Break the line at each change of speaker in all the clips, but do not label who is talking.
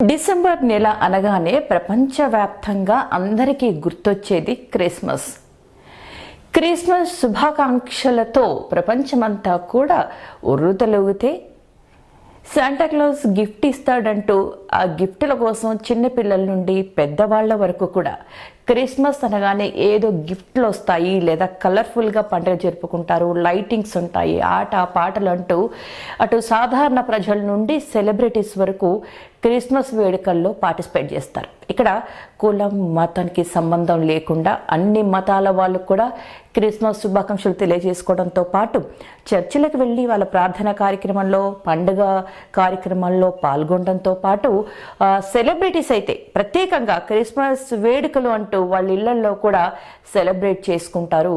December నెల అనగానే ప్రపంచవ్యాప్తంగా అందరికీ గుర్తొచ్చేది క్రిస్మస్. క్రిస్మస్ శుభాకాంక్షలతో ప్రపంచమంతా కూడా ఉర్రుతలుగితే శాంటాక్లాస్ గిఫ్ట్ ఇస్తాడంటూ ఆ గిఫ్టుల కోసం చిన్నపిల్లల నుండి పెద్దవాళ్ళ వరకు కూడా క్రిస్మస్ అనగానే ఏదో గిఫ్ట్లు వస్తాయి లేదా కలర్ఫుల్గా పండుగ జరుపుకుంటారు లైటింగ్స్ ఉంటాయి ఆట పాటలు అంటూ అటు సాధారణ ప్రజల నుండి సెలబ్రిటీస్ వరకు క్రిస్మస్ వేడుకల్లో పార్టిసిపేట్ చేస్తారు. ఇక్కడ కులం మతానికి సంబంధం లేకుండా అన్ని మతాల వాళ్ళు కూడా క్రిస్మస్ శుభాకాంక్షలు తెలియజేసుకోవడంతో పాటు చర్చిలకు వెళ్ళి వాళ్ళ ప్రార్థన కార్యక్రమంలో పండుగ కార్యక్రమాల్లో పాల్గొనడంతో పాటు సెలబ్రిటీస్ అయితే ప్రత్యేకంగా క్రిస్మస్ వేడుకలు అంటూ వాళ్ళ ఇళ్ళలో కూడా సెలబ్రేట్ చేసుకుంటారు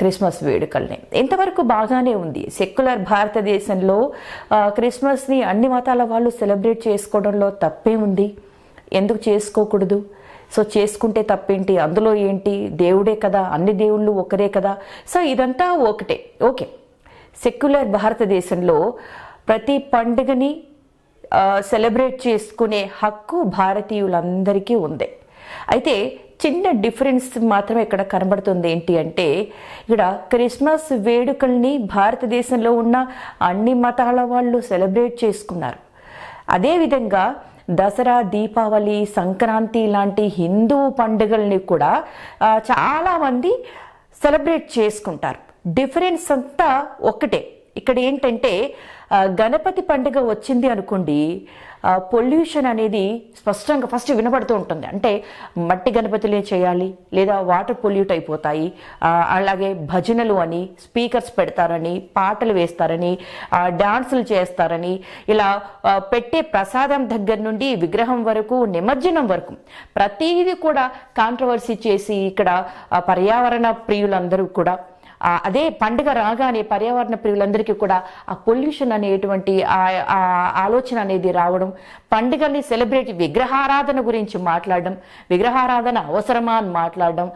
క్రిస్మస్ వేడుకల్ని. ఇంతవరకు బాగానే ఉంది. సెక్యులర్ భారతదేశంలో క్రిస్మస్ని అన్ని మతాల వాళ్ళు సెలబ్రేట్ చేసుకోవడంలో తప్పే ఉంది. ఎందుకు చేసుకోకూడదు? సో చేసుకుంటే తప్పేంటి? అందులో ఏంటి? దేవుడే కదా అన్ని దేవుళ్ళు ఒకరే కదా. సో ఇదంతా ఒకటే. ఓకే. సెక్యులర్ భారతదేశంలో ప్రతి పండుగని సెలబ్రేట్ చేసుకునే హక్కు భారతీయులందరికీ ఉంది. అయితే చిన్న డిఫరెన్స్ మాత్రమే ఇక్కడ కనబడుతుంది ఏంటి అంటే ఇక్కడ క్రిస్మస్ వేడుకల్ని భారతదేశంలో ఉన్న అన్ని మతాల వాళ్ళు సెలబ్రేట్ చేసుకున్నారు. అదేవిధంగా దసరా దీపావళి సంక్రాంతి లాంటి హిందూ పండుగల్ని కూడా చాలామంది సెలబ్రేట్ చేసుకుంటారు. డిఫరెన్స్ అంతా ఒక్కటే. ఇక్కడ ఏంటంటే గణపతి పండుగ వచ్చింది అనుకోండి పొల్యూషన్ అనేది స్పష్టంగా ఫస్ట్ వినబడుతూ ఉంటుంది. అంటే మట్టి గణపతులే చేయాలి లేదా వాటర్ పొల్యూట్ అయిపోతాయి అలాగే భజనలు అని స్పీకర్స్ పెడతారని పాటలు వేస్తారని డాన్సులు చేస్తారని ఇలా పెట్టే ప్రసాదం దగ్గర నుండి విగ్రహం వరకు నిమజ్జనం వరకు. ప్రతిదీ కూడా కాంట్రవర్సీ చేసి ఇక్కడ పర్యావరణ ప్రియులందరూ కూడా అదే పండుగ రాగానే పర్యావరణ ప్రియులందరికీ కూడా ఆ పొల్యూషన్ అనేటువంటి ఆ ఆలోచన అనేది రావడం పండుగల్ని సెలబ్రేట్ విగ్రహారాధన గురించి మాట్లాడడం విగ్రహారాధన అవసరమా అని మాట్లాడడం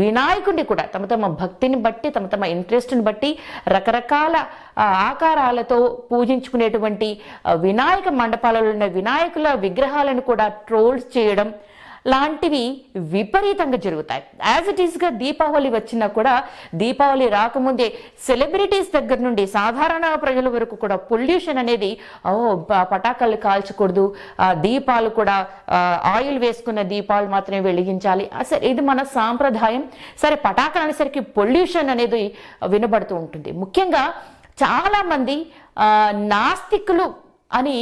వినాయకుడిని కూడా తమ తమ భక్తిని బట్టి తమ తమ ఇంట్రెస్ట్ని బట్టి రకరకాల ఆకారాలతో పూజించుకునేటువంటి వినాయక మండపాలలో ఉన్న వినాయకుల విగ్రహాలను కూడా ట్రోల్స్ చేయడం లాంటివి విపరీతంగా జరుగుతాయి. యాజ్ ఇట్ ఈస్గా దీపావళి వచ్చినా కూడా దీపావళి రాకముందే సెలబ్రిటీస్ దగ్గర నుండి సాధారణ ప్రజల వరకు కూడా పొల్యూషన్ అనేది ఓ పటాకాలు కాల్చకూడదు. దీపాలు కూడా ఆయిల్ వేసుకున్న దీపాలు మాత్రమే వెలిగించాలి. అసలు ఇది మన సాంప్రదాయం. సరే పటాకాలు అనేసరికి పొల్యూషన్ అనేది వినబడుతూ ఉంటుంది. ముఖ్యంగా చాలామంది నాస్తికులు అని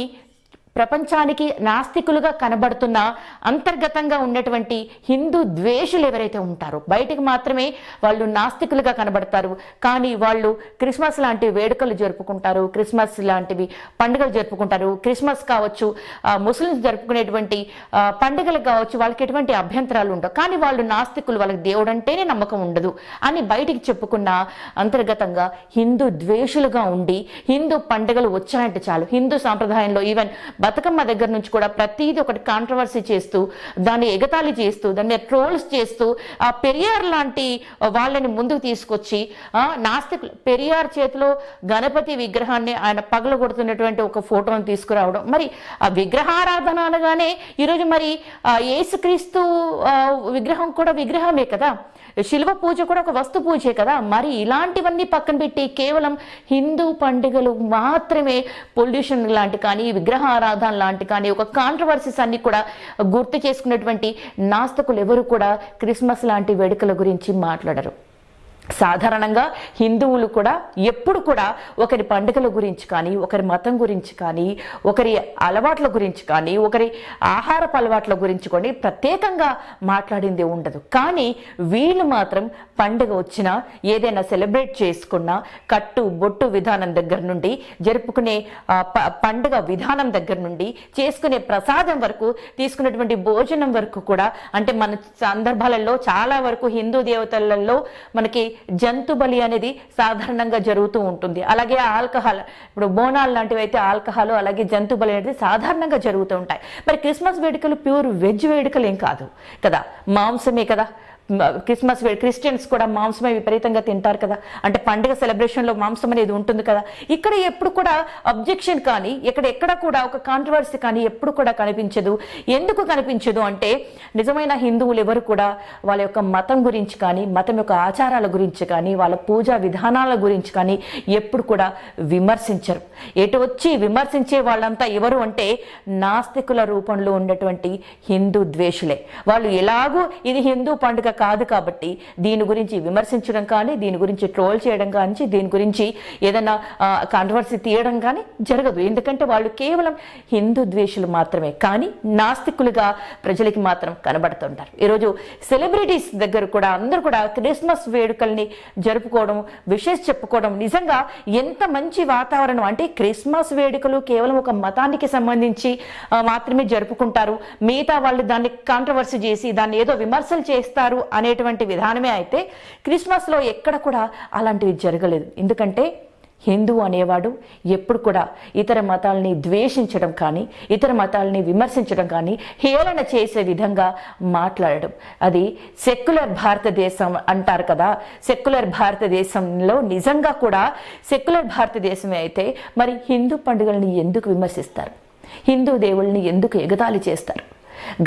ప్రపంచానికి నాస్తికులుగా కనబడుతున్న అంతర్గతంగా ఉన్నటువంటి హిందూ ద్వేషులు ఎవరైతే ఉంటారో బయటికి మాత్రమే వాళ్ళు నాస్తికులుగా కనబడతారు. కానీ వాళ్ళు క్రిస్మస్ లాంటి వేడుకలు జరుపుకుంటారు క్రిస్మస్ లాంటివి పండుగలు జరుపుకుంటారు. క్రిస్మస్ కావచ్చు ముస్లిమ్స్ జరుపుకునేటువంటి పండుగలు కావచ్చు వాళ్ళకి ఎటువంటి అభ్యంతరాలు ఉండవు. కానీ వాళ్ళు నాస్తికులు వాళ్ళకి దేవుడు అంటేనే నమ్మకం ఉండదు అని బయటికి చెప్పుకున్న అంతర్గతంగా హిందూ ద్వేషులుగా ఉండి హిందూ పండుగలు వచ్చాయంటే చాలు. హిందూ సాంప్రదాయంలో ఈవెన్ బతుకమ్మ దగ్గర నుంచి కూడా ప్రతిదీ ఒకటి కాంట్రవర్సీ చేస్తూ దాన్ని ఎగతాళి చేస్తూ దాన్ని ట్రోల్స్ చేస్తూ ఆ పెరియార్ లాంటి వాళ్ళని ముందుకు తీసుకొచ్చి నాస్తికులు పెరియార్ చేతిలో గణపతి విగ్రహాన్ని ఆయన పగలగొడుతున్నటువంటి ఒక ఫోటోను తీసుకురావడం. మరి ఆ విగ్రహారాధన అనగానే ఈరోజు మరి ఏసుక్రీస్తు యేసుక్రీస్తు విగ్రహం కూడా విగ్రహమే కదా? శిల్వ పూజ కూడా ఒక వస్తు పూజే కదా. మరి ఇలాంటివన్నీ పక్కన పెట్టి కేవలం హిందూ పండుగలు మాత్రమే పొల్యూషన్ లాంటి కానీ విగ్రహ ఆరాధన లాంటి కానీ ఒక కాంట్రవర్సీస్ అన్ని కూడా గుర్తు చేసుకున్నటువంటి నాస్తికులు ఎవరు కూడా క్రిస్మస్ లాంటి వేడుకల గురించి మాట్లాడరు. సాధారణంగా హిందువులు కూడా ఎప్పుడు కూడా ఒకరి పండుగల గురించి కానీ ఒకరి మతం గురించి కానీ ఒకరి అలవాట్ల గురించి కానీ ఒకరి ఆహారపు అలవాట్ల గురించి కానీ ప్రత్యేకంగా మాట్లాడింది ఉండదు. కానీ వీళ్ళు మాత్రం పండుగ వచ్చినా ఏదైనా సెలబ్రేట్ చేసుకున్నా కట్టు బొట్టు విధానం దగ్గర నుండి జరుపుకునే ప- పండుగ విధానం దగ్గర నుండి చేసుకునే ప్రసాదం వరకు తీసుకునేటువంటి భోజనం వరకు కూడా అంటే మన సందర్భాలలో చాలా వరకు హిందూ దేవతలలో మనకి జంతు బలి అనేది సాధారణంగా జరుగుతూ ఉంటుంది. అలాగే ఆల్కహాల్ ఇప్పుడు బోనాలు లాంటివి అయితే ఆల్కహాల్ అలాగే జంతు బలి అనేది సాధారణంగా జరుగుతూ ఉంటాయి. మరి క్రిస్మస్ వేడుకలు ప్యూర్ వెజ్ వేడుకలు ఏం కాదు కదా? మాంసమే కదా. క్రిస్మస్ వే- క్రిస్టియన్స్ కూడా మాంసమే విపరీతంగా తింటారు కదా. అంటే పండుగ సెలబ్రేషన్లో మాంసం అనేది ఉంటుంది కదా. ఇక్కడ ఎప్పుడు కూడా అబ్జెక్షన్ కానీ ఇక్కడ ఎక్కడ కూడా ఒక కాంట్రవర్సీ కానీ ఎప్పుడు కూడా కనిపించదు. ఎందుకు కనిపించదు అంటే నిజమైన హిందువులు ఎవరు కూడా వాళ్ళ యొక్క మతం గురించి కానీ మతం యొక్క ఆచారాల గురించి కానీ వాళ్ళ పూజా విధానాల గురించి కానీ ఎప్పుడు కూడా విమర్శించరు. ఎటు వచ్చి విమర్శించే వాళ్ళంతా ఎవరు అంటే నాస్తికుల రూపంలో ఉన్నటువంటి హిందూ ద్వేషులే. వాళ్ళు ఎలాగూ ఇది హిందూ పండుగ కాదు కాబట్టి దీని గురించి విమర్శించడం కానీ దీని గురించి ట్రోల్ చేయడం కానీ దీని గురించి ఏదైనా కాంట్రవర్సీ తీయడం కానీ జరగదు. ఎందుకంటే వాళ్ళు కేవలం హిందూ ద్వేషులు మాత్రమే కానీ నాస్తికులుగా ప్రజలకి మాత్రం కనబడుతుంటారు. ఈరోజు సెలబ్రిటీస్ దగ్గర కూడా అందరూ కూడా క్రిస్మస్ వేడుకల్ని జరుపుకోవడం విషెస్ చెప్పుకోవడం నిజంగా ఎంత మంచి వాతావరణం. అంటే క్రిస్మస్ వేడుకలు కేవలం ఒక మతానికి సంబంధించి మాత్రమే జరుపుకుంటారు. మిగతా వాళ్ళు దాన్ని కాంట్రవర్సీ చేసి దాన్ని ఏదో విమర్శలు చేస్తారు అనేటువంటి విధానమే అయితే క్రిస్మస్లో ఎక్కడ కూడా అలాంటివి జరగలేదు. ఎందుకంటే హిందూ అనేవాడు ఎప్పుడు కూడా ఇతర మతాల్ని ద్వేషించడం కానీ ఇతర మతాల్ని విమర్శించడం కానీ హేళన చేసే విధంగా మాట్లాడడం. అది సెక్యులర్ భారతదేశం అంటారు కదా. సెక్యులర్ భారతదేశంలో నిజంగా కూడా సెక్యులర్ భారతదేశమే అయితే మరి హిందూ పండుగల్ని ఎందుకు విమర్శిస్తారు? హిందూ దేవుళ్ళని ఎందుకు ఎగతాళి చేస్తారు?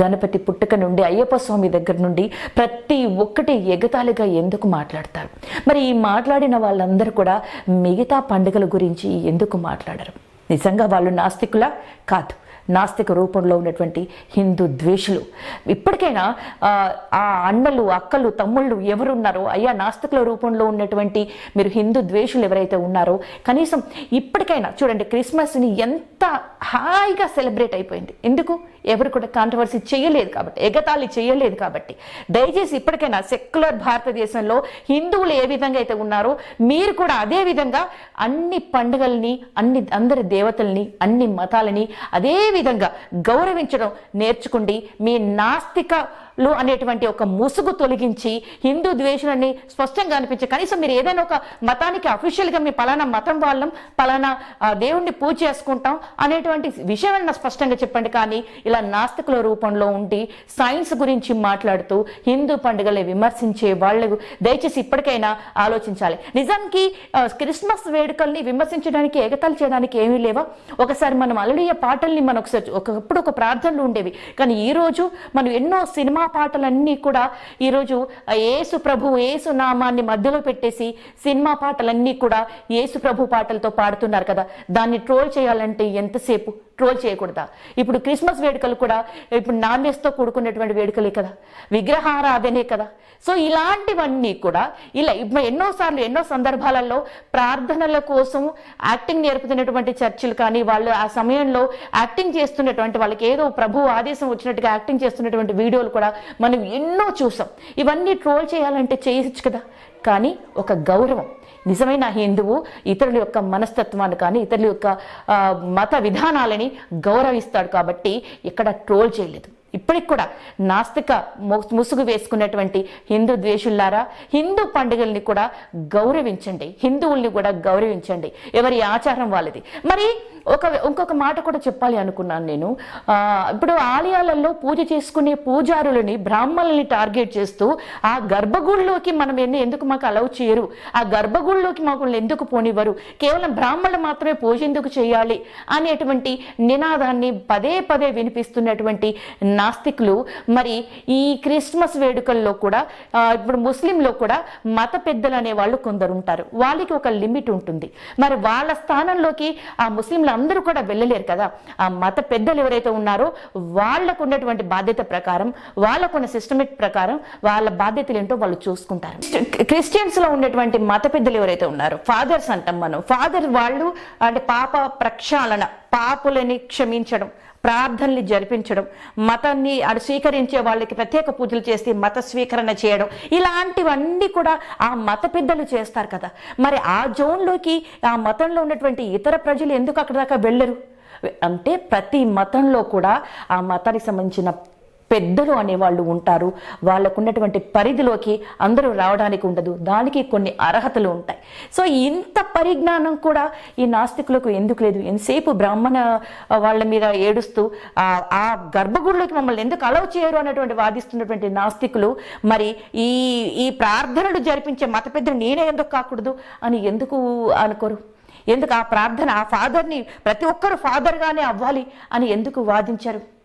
గణపతి పుట్టుక నుండి అయ్యప్ప స్వామి దగ్గర నుండి ప్రతి ఒక్కటి ఎగతాళిగా ఎందుకు మాట్లాడతారు? మరి ఈ మాట్లాడిన వాళ్ళందరూ కూడా మిగతా పండుగల గురించి ఎందుకు మాట్లాడరు? నిజంగా వాళ్ళు నాస్తికుల? కాదు. నాస్తిక రూపంలో ఉన్నటువంటి హిందూ ద్వేషులు. ఇప్పటికైనా ఆ, ఆ అన్నలు అక్కలు తమ్ముళ్ళు ఎవరున్నారో అయ్యా నాస్తికుల రూపంలో ఉన్నటువంటి మీరు హిందూ ద్వేషులు ఎవరైతే ఉన్నారో కనీసం ఇప్పటికైనా చూడండి క్రిస్మస్ని ఎంత హాయిగా సెలబ్రేట్ అయిపోయింది. ఎందుకు? ఎవరు కూడా కాంట్రవర్సీ చేయలేదు కాబట్టి ఎగతాళి చేయలేదు కాబట్టి. దయచేసి ఇప్పటికైనా సెక్యులర్ భారతదేశంలో హిందువులు ఏ విధంగా అయితే ఉన్నారో మీరు కూడా అదే విధంగా అన్ని పండుగల్ని అన్ని అందరి దేవతల్ని అన్ని మతాలని అదేవిధంగా గౌరవించడం నేర్చుకోండి మీ నాస్తిక లు అనేటువంటి ఒక ముసుగు తొలగించి హిందూ ద్వేషులని స్పష్టంగా అనిపించే కనీసం మీరు ఏదైనా ఒక మతానికి అఫీషియల్గా మీ పలానా మతం వాళ్ళం పలానా దేవుణ్ణి పూజ చేసుకుంటాం అనేటువంటి విషయాలను స్పష్టంగా చెప్పండి. కానీ ఇలా నాస్తికుల రూపంలో ఉండి సైన్స్ గురించి మాట్లాడుతూ హిందూ పండుగలు విమర్శించే వాళ్ళు దయచేసి ఇప్పటికైనా ఆలోచించాలి. నిజానికి క్రిస్మస్ వేడుకల్ని విమర్శించడానికి ఎగతాలు చేయడానికి ఏమీ లేవా? ఒకసారి మనం అలలియ పాటల్ని మనం ఒకసారి ఒకప్పుడు ఒక ప్రార్థనలు ఉండేవి. కానీ ఈ రోజు మనం ఎన్నో సినిమా పాటలన్నీ కూడా ఈరోజు ఆ యేసు ప్రభు యేసు నామాన్ని మధ్యలో పెట్టేసి సినిమా పాటలన్నీ కూడా యేసు ప్రభు పాటలతో పాడుతున్నారు కదా. దాన్ని ట్రోల్ చేయాలంటే ఎంతసేపు? ట్రోల్ చేయకూడదా? ఇప్పుడు క్రిస్మస్ వేడుకలు కూడా ఇప్పుడు నాన్ కూడుకున్నటువంటి వేడుకలే కదా. విగ్రహారాధనే కదా. సో ఇలాంటివన్నీ కూడా ఇలా ఎన్నోసార్లు ఎన్నో సందర్భాలలో ప్రార్థనల కోసం యాక్టింగ్ నేర్పుతున్నటువంటి చర్చిలు కానీ వాళ్ళు ఆ సమయంలో యాక్టింగ్ చేస్తున్నటువంటి వాళ్ళకి ఏదో ప్రభు ఆదేశం వచ్చినట్టుగా యాక్టింగ్ చేస్తున్నటువంటి వీడియోలు కూడా మనం ఎన్నో చూసాం. ఇవన్నీ ట్రోల్ చేయాలంటే చేయొచ్చు కదా. కానీ ఒక గౌరవం నిజమైన హిందువు ఇతరుల యొక్క మనస్తత్వాన్ని కానీ ఇతరుల యొక్క మత విధానాలని గౌరవిస్తాడు కాబట్టి ఇక్కడ ట్రోల్ చేయలేదు. ఇప్పటికి కూడా నాస్తిక ము- ముసుగు వేసుకున్నటువంటి హిందూ ద్వేషుల్లారా హిందూ పండుగల్ని కూడా గౌరవించండి. హిందువుల్ని కూడా గౌరవించండి. ఎవరి ఆచారం వాళ్ళది. మరి ఒక ఇంకొక మాట కూడా చెప్పాలి అనుకున్నాను నేను. ఇప్పుడు ఆలయాలలో పూజ చేసుకునే పూజారులని బ్రాహ్మణుల్ని టార్గెట్ చేస్తూ ఆ గర్భగుడిలోకి మనం ఎన్ని ఎందుకు మాకు అలౌ చేయరు? ఆ గర్భగుడిలోకి మాకు ఎందుకు పోనివ్వరు? కేవలం బ్రాహ్మణులు మాత్రమే పూజ ఎందుకు చేయాలి? అనేటువంటి నినాదాన్ని పదే పదే వినిపిస్తున్నటువంటి నాస్తికులు మరి ఈ క్రిస్మస్ వేడుకల్లో కూడా ఇప్పుడు ముస్లింలో కూడా మత పెద్దలు అనే వాళ్ళు కొందరు ఉంటారు. వాళ్ళకి ఒక లిమిట్ ఉంటుంది. మరి వాళ్ళ స్థానంలోకి ఆ ముస్లింల అందరూ కూడా వెళ్ళలేరు కదా. ఆ మత పెద్దలు ఎవరైతే ఉన్నారో వాళ్ళకు ఉన్నటువంటి బాధ్యత ప్రకారం వాళ్ళకున్న సిస్టమేట్ ప్రకారం వాళ్ళ బాధ్యతలు ఏంటో వాళ్ళు చూసుకుంటారు. క్రిస్టియన్స్లో ఉన్నటువంటి మత పెద్దలు ఎవరైతే ఉన్నారో ఫాదర్స్ అంటాం మనం. ఫాదర్ వాళ్ళు అంటే పాప ప్రక్షాళన. పాపులని క్షమించడం ప్రార్థనలు జరిపించడం మతాన్ని అడు స్వీకరించే వాళ్ళకి ప్రత్యేక పూజలు చేసి మత స్వీకరణ చేయడం ఇలాంటివన్నీ కూడా ఆ మత పెద్దలు చేస్తారు కదా. మరి ఆ జోన్లోకి ఆ మతంలో ఉన్నటువంటి ఇతర ప్రజలు ఎందుకు అక్కడ దాకా వెళ్ళరు? అంటే ప్రతి మతంలో కూడా ఆ మతానికి సంబంధించిన పెద్దలు అనేవాళ్ళు ఉంటారు. వాళ్ళకు ఉన్నటువంటి పరిధిలోకి అందరూ రావడానికి ఉండదు. దానికి కొన్ని అర్హతలు ఉంటాయి. సో ఇంత పరిజ్ఞానం కూడా ఈ నాస్తికులకు ఎందుకు లేదు? ఎంతసేపు బ్రాహ్మణ వాళ్ళ మీద ఏడుస్తూ ఆ గర్భగుడిలోకి మమ్మల్ని ఎందుకు అలవ్ చేయరు అన్నటువంటి వాదిస్తున్నటువంటి నాస్తికులు మరి ఈ ఈ ప్రార్థనలు జరిపించే మత పెద్దలు నేనే ఎందుకు కాకూడదు అని ఎందుకు అనుకోరు? ఎందుకు ఆ ప్రార్థన ఆ ఫాదర్ని ప్రతి ఒక్కరు ఫాదర్గానే అవ్వాలి అని ఎందుకు వాదించారు?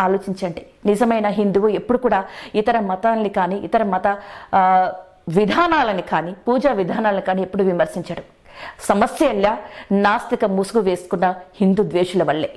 ఆలోచించండి. నిజమైన హిందువు ఎప్పుడు కూడా ఇతర మతాలని కానీ ఇతర మత ఆ, విధానాలని కానీ పూజా విధానాలను కానీ ఎప్పుడు విమర్శించడు. సమస్య నాస్తిక ముసుగు వేసుకున్న హిందూ ద్వేషుల వల్లే.